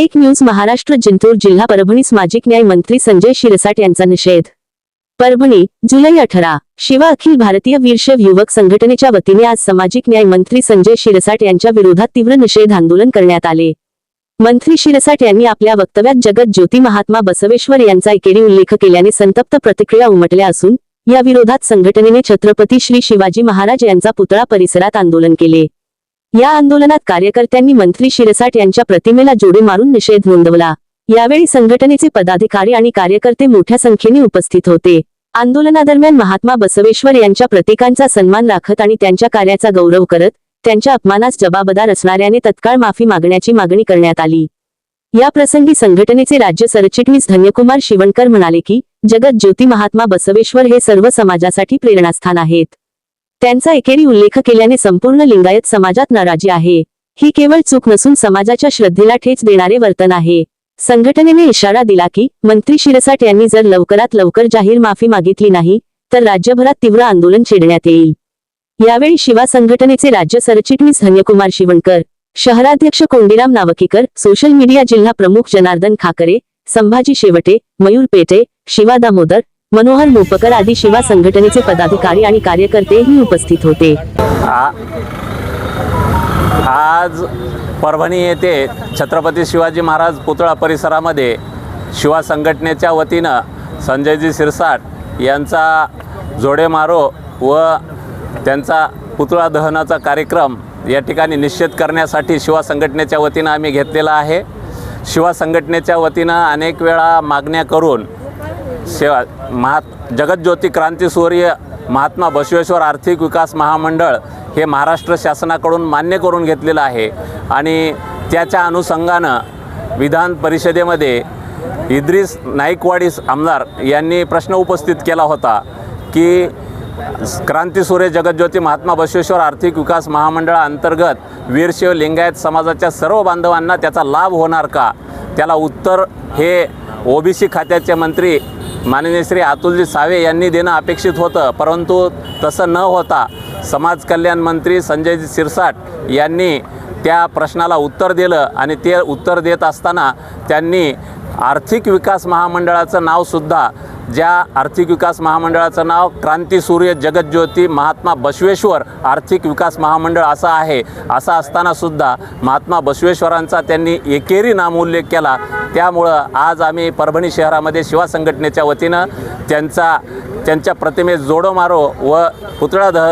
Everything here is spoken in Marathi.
एक न्यूज महाराष्ट्र जिंतूर जिल्हा परभणीस माजी न्याय मंत्री संजय शिरसाट यांचा निषेध. परभणी जुलै अठरा. शिवा अखिल भारतीय वीरशैव युवक संघटनेच्या वतीने आज सामाजिक न्याय मंत्री संजय शिरसाट यांच्या विरोधात तीव्र निषेध आंदोलन करण्यात आले. मंत्री शिरसाट यांनी आपल्या वक्तव्यात जगत ज्योती महात्मा बसवेश्वर यांचा एकेरी उल्लेख केल्याने संतप्त प्रतिक्रिया उमटल्या असून या विरोधात संघटनेने छत्रपती श्री शिवाजी महाराज यांचा पुतळा परिसरात आंदोलन केले. या आंदोलनात कार्यकर्त्यांनी मंत्री शिरसाट यांच्या प्रतिमेला जोडे मारून निषेध नोंदवला. यावेळी संघटनेचे पदाधिकारी आणि कार्यकर्ते मोठ्या संख्येने उपस्थित होते. आंदोलनादरम्यान महात्मा बसवेश्वर यांच्या प्रतीकांचा सन्मान राखत आणि त्यांच्या कार्याचा गौरव करत त्यांच्या अपमानास जबाबदार असणाऱ्याने तत्काळ माफी मागण्याची मागणी करण्यात आली. या प्रसंगी संघटनेचे राज्य सरचिटणीस धन्यकुमार शिवणकर म्हणाले की जगत ज्योती महात्मा बसवेश्वर हे सर्व समाजासाठी प्रेरणास्थान आहेत. त्यांचा एकेरी उल्लेख केल्याने संपूर्ण लिंगायत समाजात नाराजी आहे. ही केवळ चूक नसून समाजाच्या श्रद्धेला ठेच देणारे वर्तन आहे. संघटनेने इशारा दिला की मंत्री शिरसाट यांनी जर लवकरात लवकर जाहीर माफी मागितली नाही तर राज्यभरात तीव्र आंदोलन छेडण्यात येईल. यावेळी शिवा संघटनेचे राज्य सरचिटणीस धन्यकुमार शिवणकर शहराध्यक्ष कोंडीराम नावकीकर सोशल मीडिया जिल्हा प्रमुख जनार्दन खाकरे संभाजी शेवटे मयूर पेटे शिवा दामोदर मनोहर लोपकर आदी शिवा संघटनेचे पदाधिकारी आणि कार्यकर्तेही उपस्थित होते. आ- आज परभणी येथे छत्रपती शिवाजी महाराज पुतळा परिसरामध्ये शिवा संघटनेच्या वतीनं संजयजी शिरसाट यांचा जोडेमारो व त्यांचा पुतळा दहनाचा कार्यक्रम या ठिकाणी निश्चित करण्यासाठी शिवा संघटनेच्या वतीनं आम्ही घेतलेला आहे. शिवा संघटनेच्या वतीनं अनेक वेळा मागण्या करून सेवा महा जगतज्योती क्रांतीसूर्य महात्मा बसवेश्वर आर्थिक विकास महामंडळ हे महाराष्ट्र शासनाकडून मान्य करून घेतलेलं आहे. आणि त्याच्या अनुषंगानं विधान परिषदेमध्ये इद्रिस नाईकवाडी आमदार यांनी प्रश्न उपस्थित केला होता की क्रांतीसूर्य जगतज्योती महात्मा बसवेश्वर आर्थिक विकास महामंडळाअंतर्गत वीरशैव लिंगायत समाजाच्या सर्व बांधवांना त्याचा लाभ होणार का? त्याला उत्तर हे ओबीसी खात्याचे मंत्री माननीय श्री अतुलजी सावे यांनी देणं अपेक्षित होतं परंतु तसं न होता समाज कल्याण मंत्री संजयजी शिरसाट यांनी त्या प्रश्नाला उत्तर दिलं आणि ते उत्तर देत असताना त्यांनी आर्थिक विकास महामंडळाचं नावसुद्धा ज्या आर्थिक विकास महामंडळाचं नाव क्रांतीसूर्य जगज्योती महात्मा बसवेश्वर आर्थिक विकास महामंडळ असं आहे असं असतानासुद्धा महात्मा बसवेश्वरांचा त्यांनी एकेरी नामोल्लेख केला. त्यामुळं आज आम्ही परभणी शहरामध्ये शिवा संघटनेच्या वतीनं त्यांचा त्यांच्या प्रतिमेस जोडो मारो व पुतळा दहन